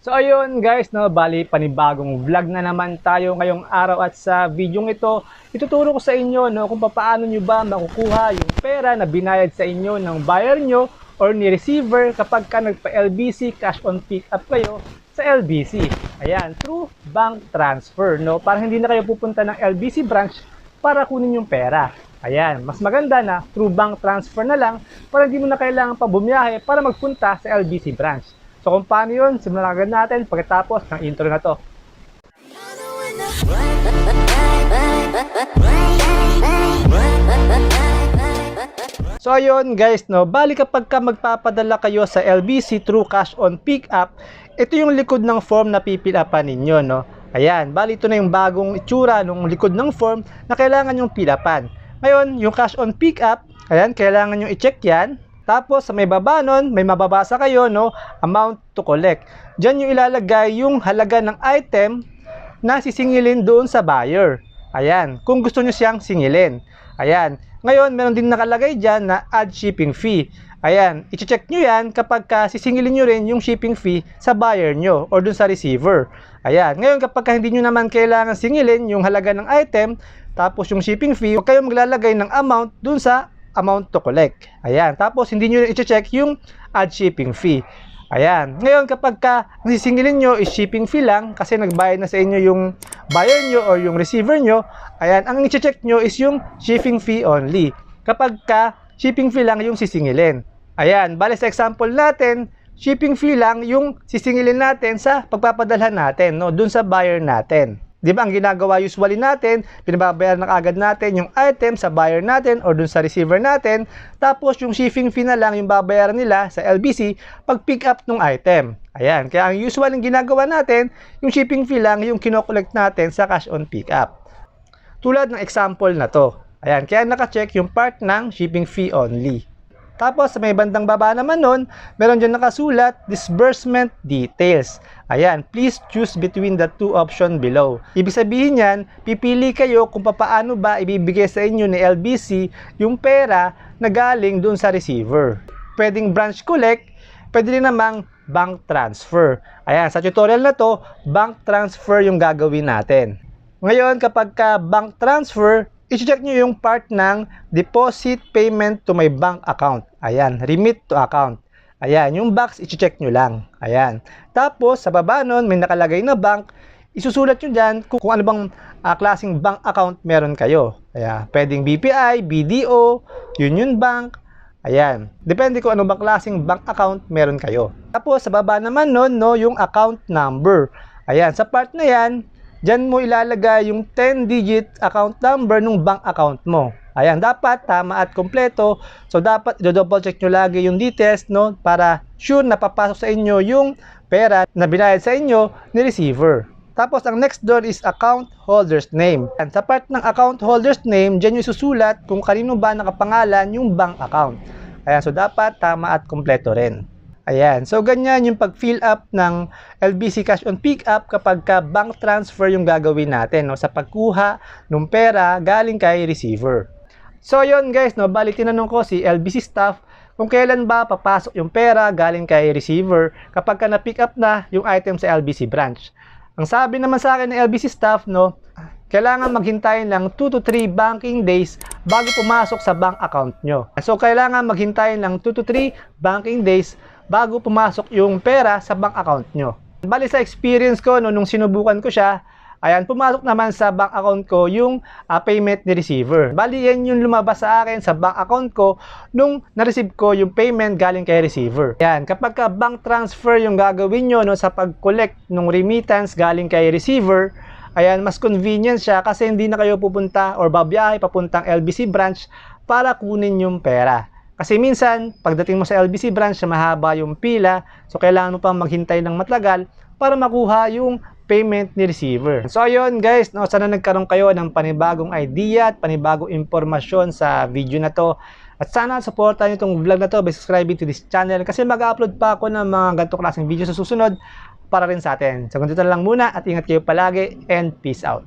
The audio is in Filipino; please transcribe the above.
So ayun guys, no, bali panibagong vlog na naman tayo ngayong araw at sa video ito, ituturo ko sa inyo no, kung paano nyo ba makukuha yung pera na binayad sa inyo ng buyer nyo or ni receiver kapag ka nagpa-LBC cash on pick up kayo sa LBC. Ayan, through bank transfer, no? Para hindi na kayo pupunta ng LBC branch para kunin yung pera. Ayan, mas maganda na through bank transfer na lang para hindi mo na kailangan pa bumiyahe para magpunta sa LBC branch. So kung paano yun, simulan agad natin pagkatapos ng intro na to. So ayun guys, no, bali kapag ka magpapadala kayo sa LBC through cash on pick up, ito yung likod ng form na pipilapan ninyo, no. Ayan, bali ito na yung bagong itsura ng likod ng form na kailangan yung pilapan. Ngayon, yung cash on pick up, ayan, kailangan yung i-check yan. Tapos sa may baba nun, may mababasa kayo, no, amount to collect. Diyan yung ilalagay yung halaga ng item na sisingilin doon sa buyer. Ayan, kung gusto nyo siyang singilin. Ayan, ngayon meron din nakalagay dyan na add shipping fee. Ayan, i-check nyo yan kapag ka sisingilin nyo rin yung shipping fee sa buyer nyo or dun sa receiver. Ayan, ngayon kapag ka hindi nyo naman kailangan singilin yung halaga ng item, tapos yung shipping fee, huwag kayong maglalagay ng amount dun sa amount to collect. Ayan, tapos hindi nyo i-check yung add shipping fee. Ayan. Ngayon, kapag ka sisingilin nyo is shipping fee lang kasi nagbayad na sa inyo yung buyer nyo or yung receiver nyo, ayan, ang i-check nyo is yung shipping fee only. Kapag ka shipping fee lang yung sisingilin. Ayan, bale sa example natin, shipping fee lang yung sisingilin natin sa pagpapadalhan natin, no, dun sa buyer natin. Di ba ang ginagawa usually natin, pinababayaran na agad natin yung item sa buyer natin or dun sa receiver natin, tapos yung shipping fee na lang yung babayaran nila sa LBC pag pick up ng item. Ayan, kaya ang usual ng ginagawa natin, yung shipping fee lang yung kinokollect natin sa cash on pick up. Tulad ng example na to. Ayan, kaya naka-check yung part ng shipping fee only. Tapos may bandang baba naman nun, meron dyan nakasulat, disbursement details. Ayan, please choose between the two option below. Ibig sabihin yan, pipili kayo kung paano ba ibibigay sa inyo ni LBC yung pera na galing dun sa receiver. Pwedeng branch collect, pwede rin namang bank transfer. Ayan, sa tutorial na to, bank transfer yung gagawin natin. Ngayon, kapag ka bank transfer, i-check nyo yung part ng deposit payment to my bank account. Ayan, remit to account. Ayan, yung box, i-check nyo lang. Ayan. Tapos, sa baba nun, may nakalagay na bank. Isusulat nyo dyan kung, kung ano bang ah, klaseng bank account meron kayo. Ayan, pwedeng BPI, BDO, Union Bank. Ayan. Depende kung ano bang klaseng bank account meron kayo. Tapos, sa baba naman nun, no, yung account number. Ayan, sa part na yan, Diyan mo ilalagay yung 10-digit account number ng bank account mo. Ayan, dapat tama at kompleto. So, dapat i-double check nyo lagi yung details, no? Para sure na papasok sa inyo yung pera na binayad sa inyo ni receiver. Tapos, ang next doon is account holder's name. And sa part ng account holder's name, dyan yung susulat kung kanino ba nakapangalan yung bank account. Ayan, so dapat tama at kompleto rin. Ayan. So, ganyan yung pag-fill up ng LBC Cash on Pick Up kapag ka bank transfer yung gagawin natin no, sa pagkuha ng pera galing kay receiver. So, yun guys, no, bali tinanong ko si LBC staff kung kailan ba papasok yung pera galing kay receiver kapag ka na-pick up na yung item sa LBC branch. Ang sabi naman sa akin ng LBC staff, no, kailangan maghintayin lang 2 to 3 banking days bago pumasok sa bank account nyo. So, kailangan maghintayin lang 2 to 3 banking days bago pumasok yung pera sa bank account nyo. Bali sa experience ko, no, nung sinubukan ko siya, ayan, pumasok naman sa bank account ko yung uh, payment ni receiver. Bali, yan yung lumabas sa akin sa bank account ko nung na-receive ko yung payment galing kay receiver. Ayan, kapag ka bank transfer yung gagawin nyo no, sa pag-collect ng remittance galing kay receiver, ayan, mas convenient siya kasi hindi na kayo pupunta or babiyahe papuntang LBC branch para kunin yung pera. Kasi minsan, pagdating mo sa LBC branch, mahaba yung pila, so kailangan mo pang maghintay ng matagal para makuha yung payment ni receiver. So ayun guys, no, sana nagkaroon kayo ng panibagong idea at panibagong impormasyon sa video na to. At sana supportan niyo itong vlog na to by subscribing to this channel kasi mag-upload pa ako ng mga ganito klaseng video sa susunod para rin sa atin. So ganito lang muna at ingat kayo palagi and peace out.